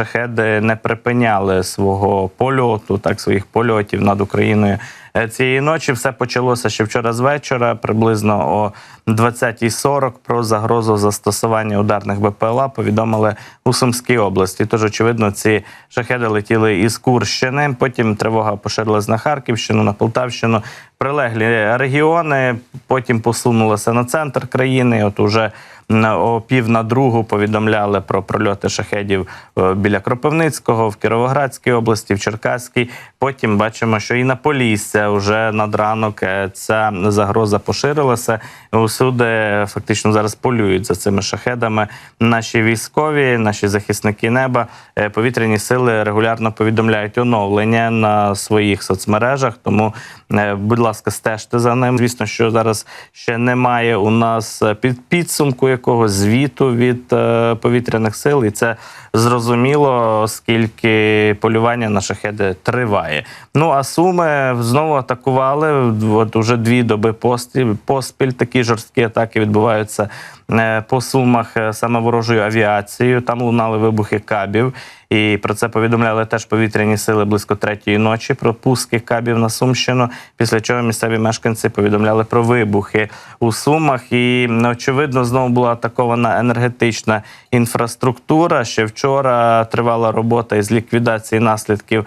шахеди не припиняли свого польоту, так своїх польотів над Україною. Е, Цієї ночі все почалося ще вчора з вечора, приблизно о 20.40 про загрозу застосування ударних БПЛА повідомили у Сумській області. Тож, очевидно, ці шахеди летіли із Курщини. Потім тривога поширилась на Харківщину, на Полтавщину, прилеглі регіони. Потім посунулася на центр країни. От уже о пів на другу повідомляли про прольоти шахедів е, біля Кропивницького, в Кіровоградській області, в Черкаській. Потім бачимо, що і на Полісся вже над ранок е, ця загроза поширилася. Усюди фактично зараз полюють за цими шахедами. Наші військові, наші захисники неба, е, повітряні сили регулярно повідомляють оновлення на своїх соцмережах. Тому, будь ласка, стежте за ним. Звісно, що зараз ще немає у нас під підсумку якогось звіту від е, повітряних сил, і це зрозуміло, оскільки полювання на шахеди триває. Ну а суми знову атакували. От уже дві доби поспіль такі жорсткі атаки відбуваються е, по сумах е, саме ворожою авіацією. Там лунали вибухи кабів. І про це повідомляли теж повітряні сили близько третьої ночі про пуски кабів на Сумщину. Після чого місцеві мешканці повідомляли про вибухи у Сумах. І очевидно, знову була атакована енергетична інфраструктура. Ще вчора тривала робота із ліквідації наслідків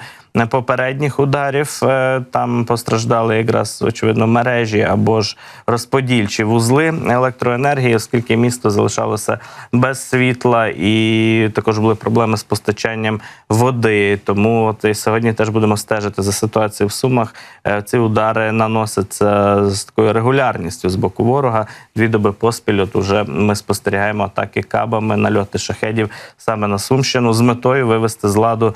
попередніх ударів. Е, Там постраждали якраз очевидно мережі або ж розподільчі вузли електроенергії, оскільки місто залишалося без світла, і також були проблеми з постачанням води. Тому от і сьогодні теж будемо стежити за ситуацією в Сумах. Е, Ці удари наносяться з такою регулярністю з боку ворога. Дві доби поспіль. От уже ми спостерігаємо атаки кабами, нальоти шахедів саме на Сумщину з метою вивести з ладу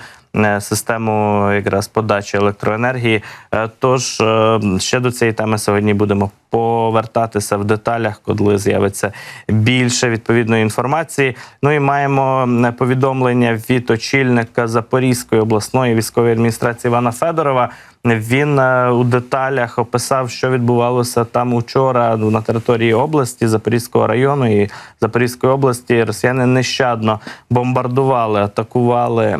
систему якраз подачі електроенергії. Е, Тож е, ще до цієї теми сьогодні будемо повертатися в деталях, коли з'явиться більше відповідної інформації. Ну і маємо повідомлення від очільника Запорізької обласної військової адміністрації Івана Федорова. Він е, у деталях описав, що відбувалося там учора на території області Запорізького району і Запорізької області. Росіяни нещадно бомбардували, атакували е,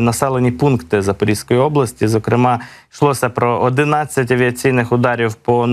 населені пункти Запорізької області. Зокрема, йшлося про 11 авіаційних ударів по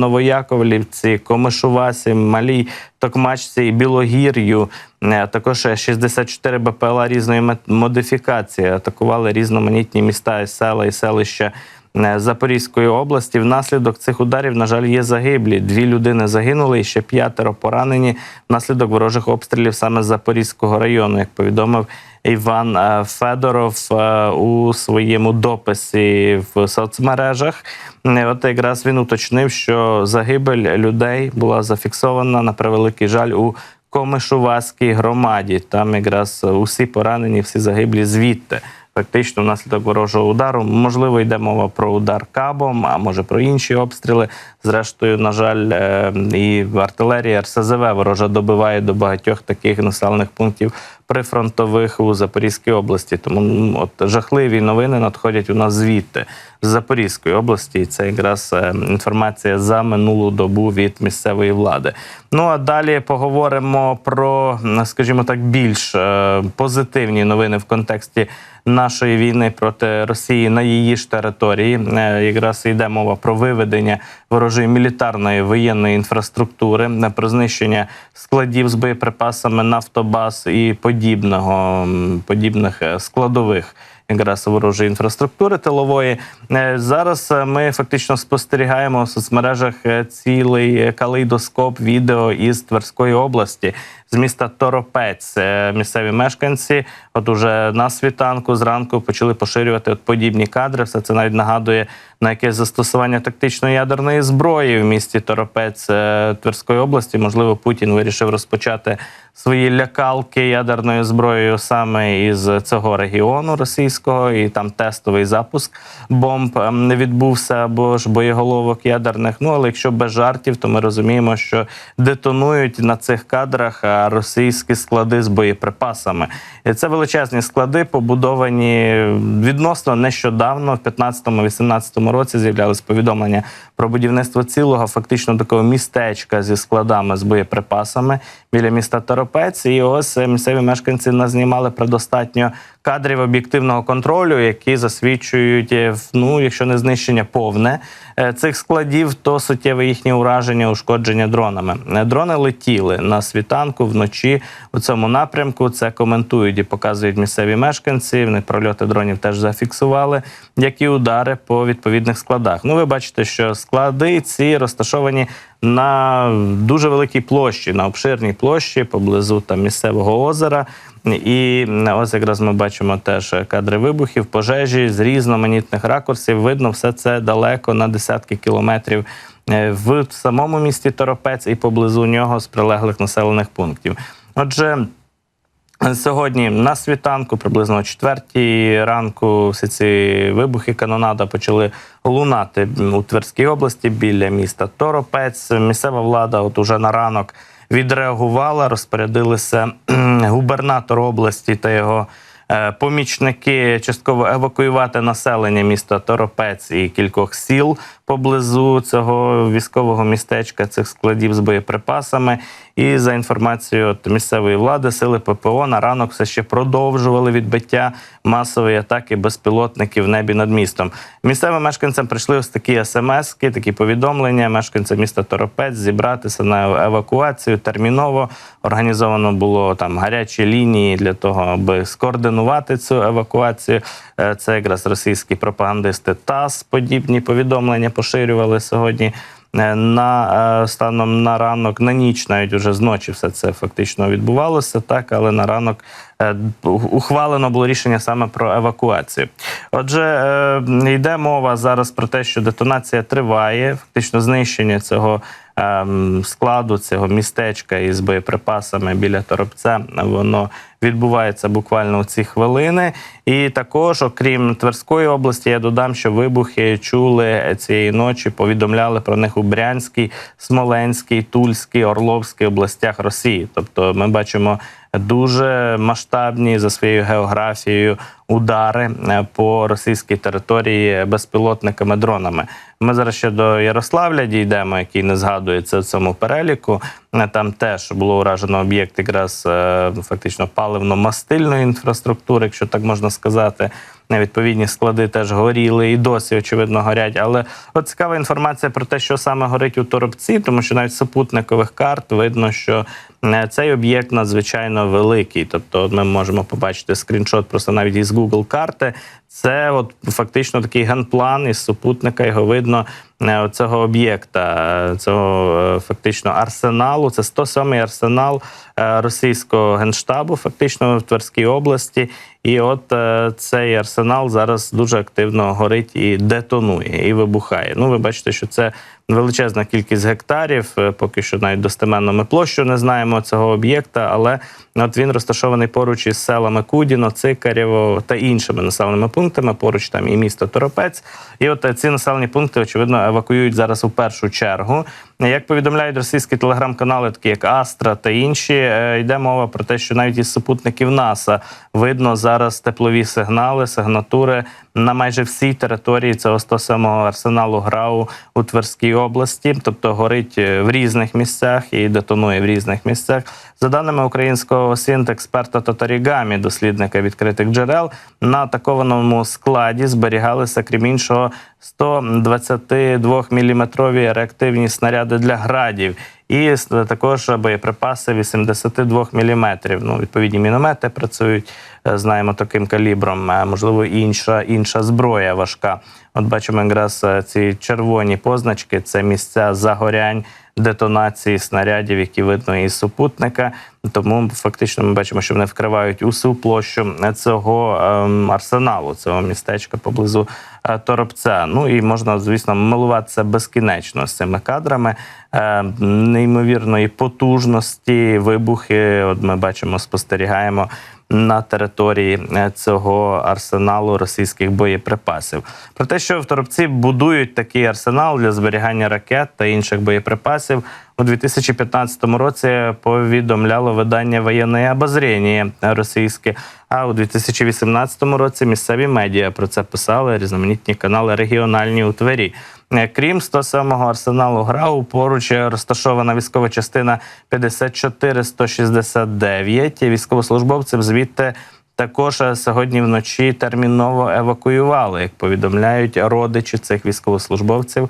Новояковлівці, Комишувасі, Малій, Токмачці і Білогір'ю. Е, Також 64 БПЛА різної модифікації атакували різноманітні міста, і села і селища. е, Запорізької області внаслідок цих ударів, на жаль, є загиблі. Дві людини загинули і ще п'ятеро поранені внаслідок ворожих обстрілів саме з Запорізького району, як повідомив Іван е, Федоров е, у своєму дописі в соцмережах. Е, От якраз він уточнив, що загибель людей була зафіксована на превеликий жаль у Комишуваській громаді. Там якраз усі поранені, всі загиблі звідти. Фактично, внаслідок ворожого удару, можливо, йде мова про удар кабом, а може про інші обстріли. Зрештою, на жаль, і артилерія РСЗВ ворожа добиває до багатьох таких населених пунктів прифронтових у Запорізькій області. Тому от жахливі новини надходять у нас звідти з Запорізької області. І це якраз е, інформація за минулу добу від місцевої влади. Ну а далі поговоримо про, скажімо так, більш е, позитивні новини в контексті нашої війни проти Росії на її ж території. Е, Якраз йде мова про виведення ворожої мілітарної воєнної інфраструктури, про знищення складів з боєприпасами, нафтобаз і подібного подібних е, складових. Якраз ворожої інфраструктури тилової Е, зараз е, ми фактично спостерігаємо в соцмережах цілий калейдоскоп відео із Тверської області з міста Торопець. Місцеві мешканці, от уже на світанку зранку почали поширювати от подібні кадри. Все це навіть нагадує на якесь застосування тактичної ядерної зброї в місті Торопець Тверської області. Можливо, Путін вирішив розпочати свої лякалки ядерною зброєю саме із цього регіону російського, і там тестовий запуск бомб ем, не відбувся або ж боєголовок ядерних. Ну але якщо без жартів, то ми розуміємо, що детонують на цих кадрах російські склади з боєприпасами. І це величезні склади, побудовані відносно нещодавно, в 15-18 році з'являлись повідомлення про будівництво цілого, фактично такого містечка зі складами з боєприпасами біля міста Торопець. І ось е, місцеві мешканці назнімали предостатньо кадрів об'єктивного контролю, які засвідчують, е, ну, якщо не знищення повне е, цих складів, то суттєве їхнє ураження, ушкодження дронами. Е, Дрони летіли на світанку вночі у цьому напрямку. Це коментують і показують місцеві мешканці. Вони прольоти дронів теж зафіксували, як і удари по відповідних складах. Ну, ви бачите, що склади ці розташовані на дуже великій площі, на обширній площі поблизу там місцевого озера. І ось якраз ми бачимо теж кадри вибухів, пожежі з різноманітних ракурсів. Видно все це далеко на десятки кілометрів е, в самому місті Торопець і поблизу нього з прилеглих населених пунктів. Отже. Сьогодні на світанку, приблизно о четвертій ранку, всі ці вибухи канонада почали лунати у Тверській області біля міста Торопець. Місцева влада, от уже на ранок, відреагувала, розпорядилися губернатор області та його е, помічники частково евакуювати населення міста Торопець і кількох сіл поблизу цього військового містечка, цих складів з боєприпасами. І за інформацією місцевої влади, сили ППО на ранок все ще продовжували відбиття масової атаки безпілотників в небі над містом. Місцевим мешканцям прийшли ось такі смски, такі повідомлення. Мешканцям міста Торопець зібратися на евакуацію терміново. Організовано було там гарячі лінії для того, аби скоординувати цю евакуацію. Е, Це якраз російські пропагандисти ТАСС подібні повідомлення поширювали сьогодні. Е, На е, станом на ранок, на ніч, навіть уже зночі все це фактично відбувалося, так але на ранок е, ухвалено було рішення саме про евакуацію. Отже, йде мова зараз про те, що детонація триває, фактично знищення цього складу, цього містечка із боєприпасами біля Торопця, воно відбувається буквально у ці хвилини. І також, окрім Тверської області, я додам, що вибухи чули цієї ночі, повідомляли про них у Брянській, Смоленській, Тульській, Орловській областях Росії. Тобто, ми бачимо дуже масштабні за своєю географією удари е, по російській території безпілотниками дронами. Ми зараз ще до Ярославля дійдемо, який не згадується в цьому переліку. Е, Там теж було уражено об'єкт якраз е, фактично паливно-мастильної інфраструктури, якщо так можна сказати. Відповідні склади теж горіли і досі, очевидно, горять. Але от цікава інформація про те, що саме горить у торопці, тому що навіть супутникових карт видно, що цей об'єкт надзвичайно великий. Тобто, ми можемо побачити скріншот просто навіть із Google карти. Це от фактично такий генплан із супутника. Його видно е, цього об'єкта, е, цього е, фактично арсеналу. Це 107-й арсенал е, російського генштабу, фактично в Тверській області. І от е, цей арсенал зараз дуже активно горить і детонує, і вибухає. Ну, ви бачите, що це величезна кількість гектарів. Е, Поки що навіть достеменно ми площу не знаємо цього об'єкта, але от він розташований поруч із селами Кудіно, Цикарєво та іншими населеними пунктами. Поруч там і місто Торопець. І от е, ці населені пункти, очевидно, евакуюють зараз у першу чергу. Як повідомляють російські телеграм-канали, такі як Астра та інші, е, йде мова про те, що навіть із супутників НАСА видно зараз теплові сигнали, сигнатури на майже всій території цього 107-го арсеналу ГРАУ у Тверській області, тобто горить е, в різних місцях і детонує в різних місцях. За даними українського синт-експерта Татарігамі, дослідника відкритих джерел, на атакованому складі зберігалися, крім іншого, 122 міліметрові реактивні снаряди для градів. І також боєприпаси 82 мм. Ну, відповідні міномети працюють, знаємо, таким калібром. Е, Можливо, інша, інша зброя важка. От бачимо якраз е, ці червоні позначки це місця загорянь, детонації снарядів, які видно із супутника. Тому фактично ми бачимо, що вони вкривають усю площу цього ем, арсеналу, цього містечка поблизу е, Торопця. Ну і можна, звісно, милуватися безкінечно з цими кадрами е, неймовірної потужності, вибухи. От ми бачимо, спостерігаємо. На території е, цього арсеналу російських боєприпасів. Про те, що в Торопці будують такий арсенал для зберігання ракет та інших боєприпасів. У 2015 році повідомляло видання воєнне обозріння російське. А у 2018 році місцеві медіа про це писали різноманітні канали регіональні у Твері. Е, Крім 107-го арсеналу ГРАУ, поруч розташована військова частина 54-169. Військовослужбовців звідти також е, сьогодні вночі терміново евакуювали, як повідомляють родичі цих військовослужбовців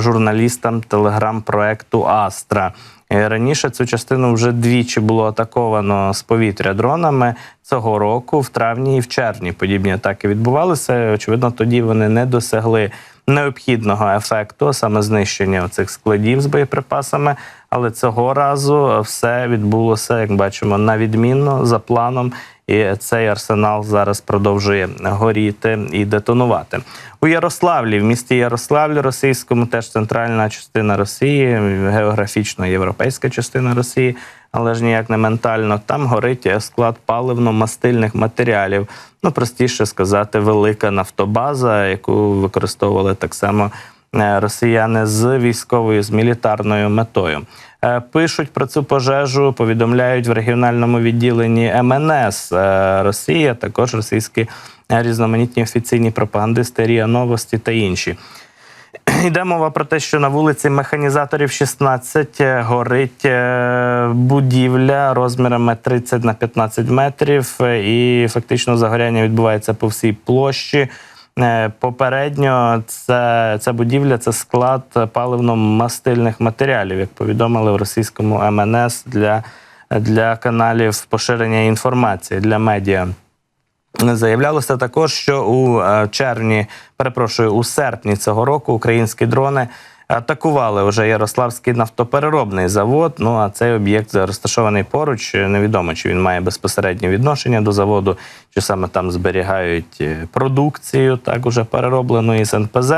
журналістам телеграм-проекту Астра. Е, Раніше цю частину вже двічі було атаковано з повітря дронами цього року, в травні і в червні. Подібні атаки відбувалися. Очевидно, тоді вони не досягли необхідного ефекту, саме знищення цих складів з боєприпасами. Але цього разу все відбулося, як бачимо, на відмінно за планом. І цей арсенал зараз продовжує горіти і детонувати у Ярославлі. В місті Ярославлі, російському, теж центральна частина Росії, географічно європейська частина Росії, але ж ніяк не ментально. Там горить склад паливно-мастильних матеріалів. Ну простіше сказати, велика нафтобаза, яку використовували так само. е, Росіяни з військовою з мілітарною метою Е, пишуть про цю пожежу, повідомляють в регіональному відділенні МНС е, Росія, також російські різноманітні офіційні пропагандисти РІА Новості та інші. Йде мова про те, що на вулиці механізаторів 16 горить е, будівля розмірами 30 на 15 метрів, е, і фактично загоряння відбувається по всій площі. Е, Попередньо це, ця будівля це склад паливно-мастильних матеріалів, як повідомили в російському МНС для, для каналів поширення інформації для медіа. Заявлялося також, що у е, червні, перепрошую, у серпні цього року українські дрони атакували вже Ярославський нафтопереробний завод. Ну а цей об'єкт розташований поруч. Невідомо, чи він має безпосереднє відношення до заводу, чи саме там зберігають е, продукцію, так уже перероблену із НПЗ.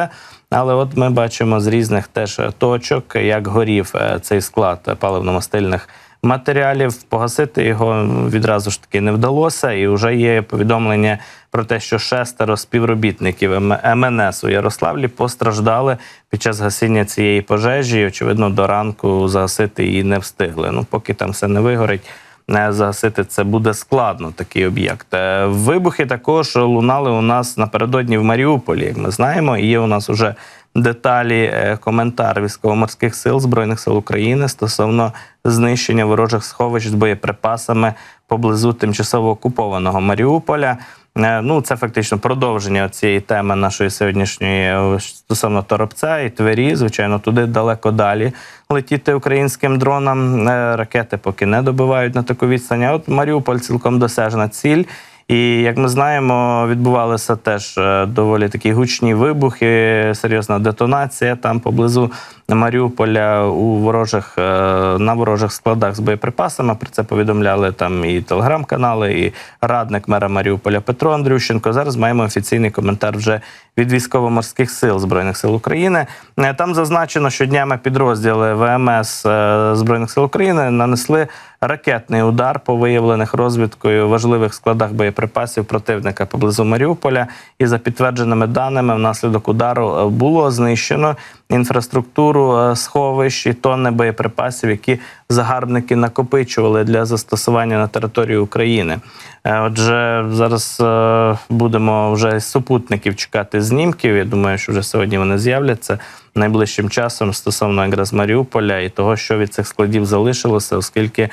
Але от ми бачимо з різних теж точок, як горів е, цей склад паливно-мастильних матеріалів. Погасити його відразу ж таки не вдалося, і вже є повідомлення про те, що шестеро співробітників МНС у Ярославлі постраждали під час гасіння цієї пожежі. І, очевидно, до ранку загасити її не встигли. Ну, поки там все не вигорить. Не загасити це буде складно, такий об'єкт. Е, Вибухи також лунали у нас напередодні в Маріуполі. Як ми знаємо, і є у нас уже деталі, е, коментар військово-морських сил Збройних сил України стосовно знищення ворожих сховищ з боєприпасами поблизу тимчасово окупованого Маріуполя. Е, Ну, це фактично продовження цієї теми нашої сьогоднішньої е, стосовно Торопця і Твері. Звичайно, туди далеко далі летіти українським дронам. Ракети поки не добивають на таку відстань. А От Маріуполь цілком досяжна ціль. І як ми знаємо, відбувалися теж е, доволі такі гучні вибухи, серйозна детонація там поблизу Маріуполя у ворожих е, на ворожих складах з боєприпасами. Про це повідомляли там і телеграм-канали, і радник мера Маріуполя Петро Андрющенко. Зараз маємо офіційний коментар вже від військово-морських сил збройних сил України. Е, Там зазначено, що днями підрозділи ВМС е, збройних сил України нанесли ракетний удар по виявлених розвідкою важливих складах боєприпасів противника поблизу Маріуполя. І за підтвердженими даними, внаслідок удару було знищено інфраструктуру е, сховищ і тонни боєприпасів, які загарбники накопичували для застосування на території України. Е, Отже, зараз е, будемо вже з супутників чекати знімків. Я думаю, що вже сьогодні вони з'являться найближчим часом стосовно якраз Маріуполя і того, що від цих складів залишилося, оскільки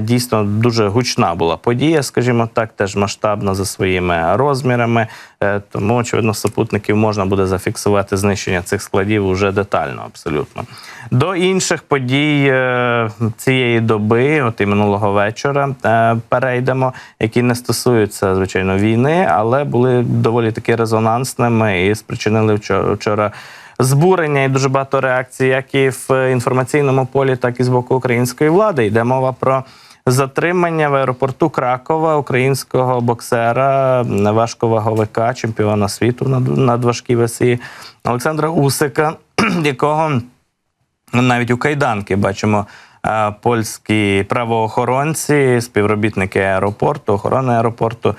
дійсно дуже гучна була подія, скажімо так, теж масштабна за своїми розмірами. Е, Тому, очевидно, супутників можна буде зафіксувати знищення цих складів уже детально, абсолютно. До інших подій е, цієї доби, от і минулого вечора, е, перейдемо, які не стосуються звичайно війни, але були доволі таки резонансними і спричинили вчора. Збурення і дуже багато реакцій, як і в інформаційному полі, так і з боку української влади. Йде мова про затримання в аеропорту Кракова українського боксера, важковаговика, чемпіона світу над, надважкій весі Олександра Усика, якого навіть у кайданки бачимо. польські правоохоронці, співробітники аеропорту, охорони аеропорту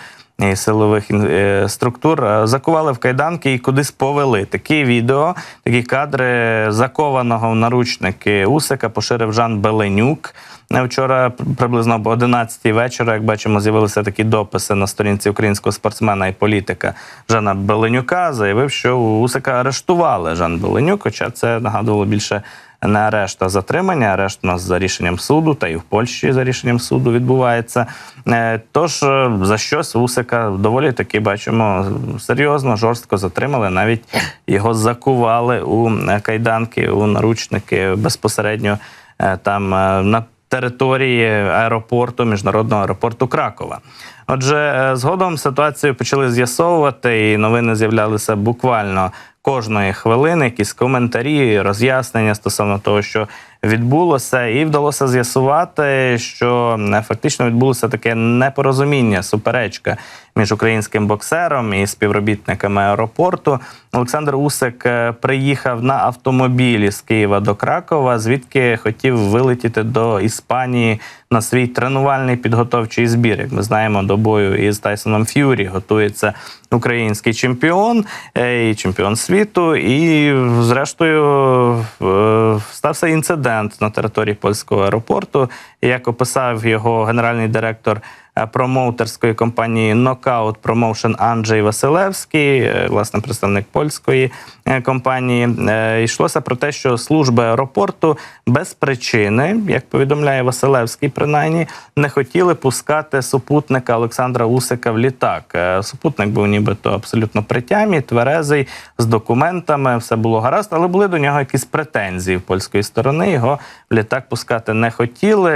силових е, структур е, закували в кайданки і кудись повели. Такі відео, такі кадри закованого в наручники Усика поширив Жан Беленюк. Е, Вчора приблизно об 11 вечора, як бачимо, з'явилися такі дописи на сторінці українського спортсмена і політика Жана Беленюка. Заявив, що Усика арештували Жан Беленюк, хоча це нагадувало більше не арешт, а затримання. Арешт у нас за рішенням суду, та і в Польщі за рішенням суду відбувається. Е, Тож е, за щось Усика доволі таки бачимо серйозно, жорстко затримали. Навіть його закували у е, кайданки, у наручники безпосередньо там на території аеропорту, міжнародного аеропорту Кракова. Отже, е, згодом ситуацію почали з'ясовувати, і новини з'являлися буквально кожної хвилини, якісь коментарі, роз'яснення стосовно того, що відбулося, і вдалося з'ясувати, що е, фактично відбулося таке непорозуміння, суперечка між українським боксером і співробітниками аеропорту. Олександр Усик е, приїхав на автомобілі з Києва до Кракова, звідки хотів вилетіти до Іспанії на свій тренувальний підготовчий збір. Як ми знаємо, до бою із Тайсоном Ф'юрі готується український чемпіон е, і чемпіон світу. І, зрештою, е, стався інцидент на території польського аеропорту. Як описав його генеральний директор промоутерської компанії Knockout Promotion Анджей Василевський, е, власне представник польської е, компанії, е, йшлося про те, що служби аеропорту без причини, як повідомляє Василевський, принаймні, не хотіли пускати супутника Олександра Усика в літак. Е, Супутник був нібито абсолютно при тямі, тверезий, з документами, все було гаразд, але були до нього якісь претензії в польської сторони. Його в літак пускати не хотіли.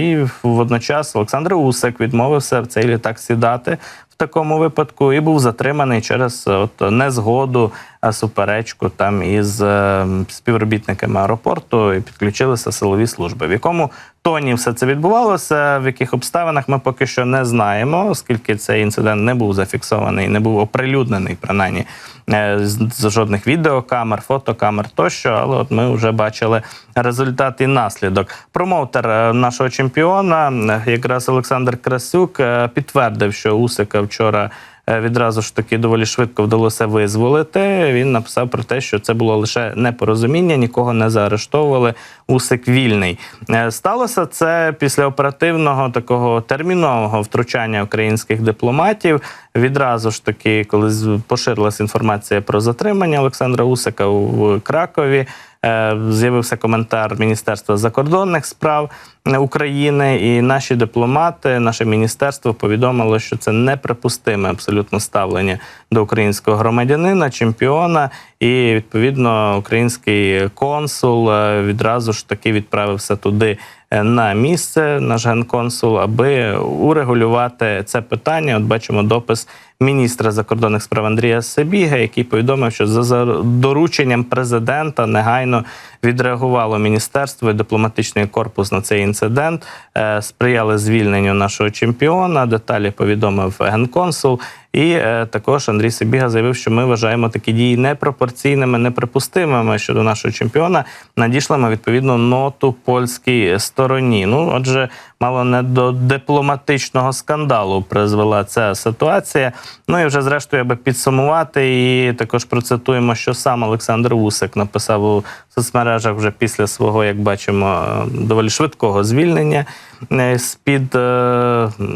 І водночас Олександр Усик відмовився в цей літак сідати в такому випадку і був затриманий через е, от незгоду, суперечку там із е, співробітниками аеропорту і підключилися силові служби. В якому тоні все це відбувалося, в яких обставинах ми поки що не знаємо, оскільки цей інцидент не був зафіксований, не був оприлюднений, принаймні е, з жодних відеокамер, фотокамер тощо. Але от ми вже бачили результат і наслідок. Промоутер е, нашого чемпіона, якраз Олександр Красюк, підтвердив, що Усика вчора. Е, Відразу ж таки доволі швидко вдалося визволити. Він написав про те, що це було лише непорозуміння, нікого не заарештовували. Усик вільний. Е, Сталося це після оперативного такого термінового втручання українських дипломатів. Відразу ж таки, коли поширилася інформація про затримання Олександра Усика у Кракові. Е, З'явився коментар Міністерства закордонних справ України, і наші дипломати, наше міністерство повідомило, що це неприпустиме абсолютно ставлення до українського громадянина, чемпіона. І відповідно український консул е, відразу ж таки відправився туди на місце, наш генконсул, аби урегулювати це питання. От бачимо допис міністра закордонних справ Андрія Сабіга, який повідомив, що за за дорученням президента негайно відреагувало міністерство і дипломатичний корпус на цей інцидент. е, Сприяли звільненню нашого чемпіона. Деталі повідомив генконсул. І е, також Андрій Сибіга заявив, що ми вважаємо такі дії непропорційними, неприпустимими щодо нашого чемпіона. Надішлемо відповідну ноту польській стороні. Ну, отже, мало не до дипломатичного скандалу призвела ця ситуація. Ну і вже зрештою, аби підсумувати, і також процитуємо, що сам Олександр Усик написав у соцмережах вже після свого, як бачимо, е, доволі швидкого звільнення е, з-під е,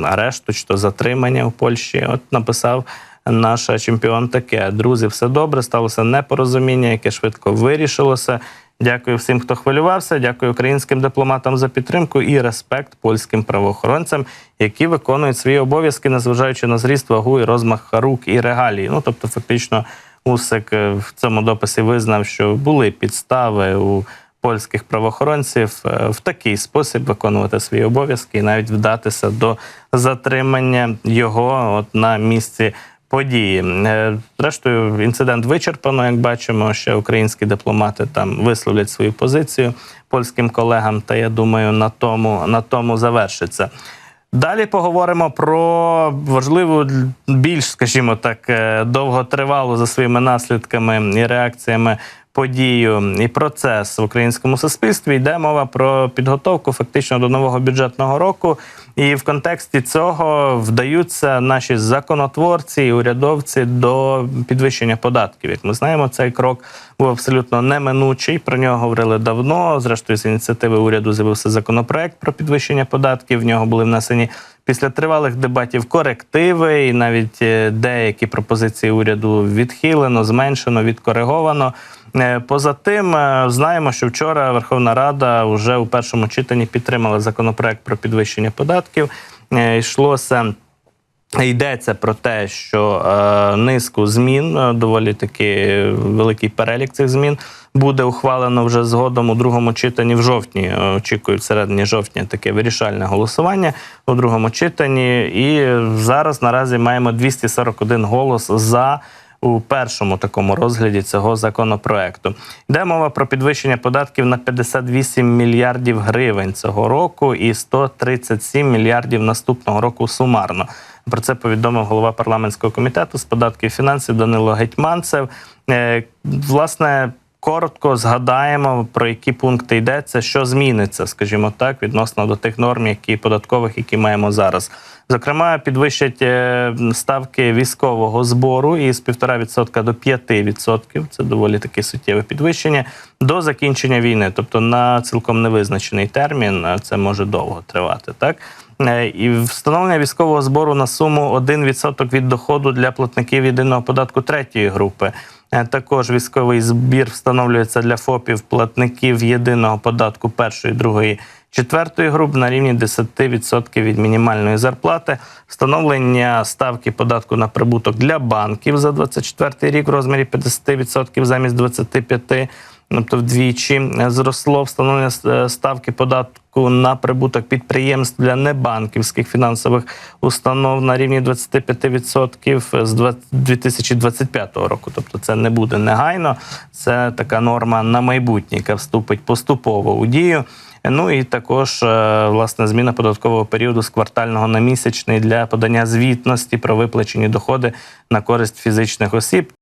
арешту чи то затримання в Польщі. От написав наш чемпіон таке: друзі, все добре, сталося непорозуміння, яке швидко вирішилося. Дякую всім, хто хвилювався. Дякую українським дипломатам за підтримку і респект польським правоохоронцям, які виконують свої обов'язки, незважаючи на зріст, вагу і розмах рук і регалій. Ну тобто, фактично, Усик е, в цьому дописі визнав, що були підстави у польських правоохоронців е, в такий спосіб виконувати свої обов'язки і навіть вдатися до затримання його от на місці події. Е, Зрештою, інцидент вичерпано, як бачимо, ще українські дипломати там висловлять свою позицію польським колегам. Та я думаю, на тому, на тому завершиться. Далі поговоримо про важливу, більш, скажімо так, е, довготривалу за своїми наслідками і реакціями подію і процес в українському суспільстві. Йде мова про підготовку фактично до нового бюджетного року. І в контексті цього вдаються наші законотворці і урядовці до підвищення податків. Як ми знаємо, цей крок був абсолютно неминучий. Про нього говорили давно. Зрештою, з ініціативи уряду з'явився законопроект про підвищення податків. В нього були внесені після тривалих дебатів корективи, і навіть е, деякі пропозиції уряду відхилено, зменшено, відкориговано. Е, Поза тим, е, знаємо, що вчора Верховна Рада вже у першому читанні підтримала законопроект про підвищення податків. Е, Йшлося. Йдеться про те, що низку змін, доволі таки великий перелік цих змін, буде ухвалено вже згодом у другому читанні в жовтні. Очікують середині жовтня таке вирішальне голосування у другому читанні. І зараз наразі маємо 241 голос за. У першому такому розгляді цього законопроекту йде мова про підвищення податків на 58 мільярдів гривень цього року і 137 мільярдів наступного року сумарно. Про це повідомив голова парламентського комітету з податків і фінансів Данило Гетьманцев. Е, Власне, коротко згадаємо про які пункти йдеться, що зміниться, скажімо так, відносно до тих норм, які податкових, які маємо зараз. Зокрема, підвищать е, ставки військового збору із 1,5% до 5%. Це доволі таке суттєве підвищення до закінчення війни, тобто на цілком невизначений термін. Це може довго тривати. Так Е, і встановлення військового збору на суму 1% від доходу для платників єдиного податку третьої групи. Е, Також військовий збір встановлюється для ФОПів платників єдиного податку першої, другої, четвертої груп на рівні 10% від мінімальної зарплати. Встановлення ставки податку на прибуток для банків за 24 рік в розмірі 50% замість 25%. Тобто вдвічі зросло встановлення е, ставки податку на прибуток підприємств для небанківських фінансових установ на рівні 25% з 2025 року. Тобто це не буде негайно. Це така норма на майбутнє, яка вступить поступово у дію. Ну і також е, власне зміна податкового періоду з квартального на місячний для подання звітності про виплачені доходи на користь фізичних осіб.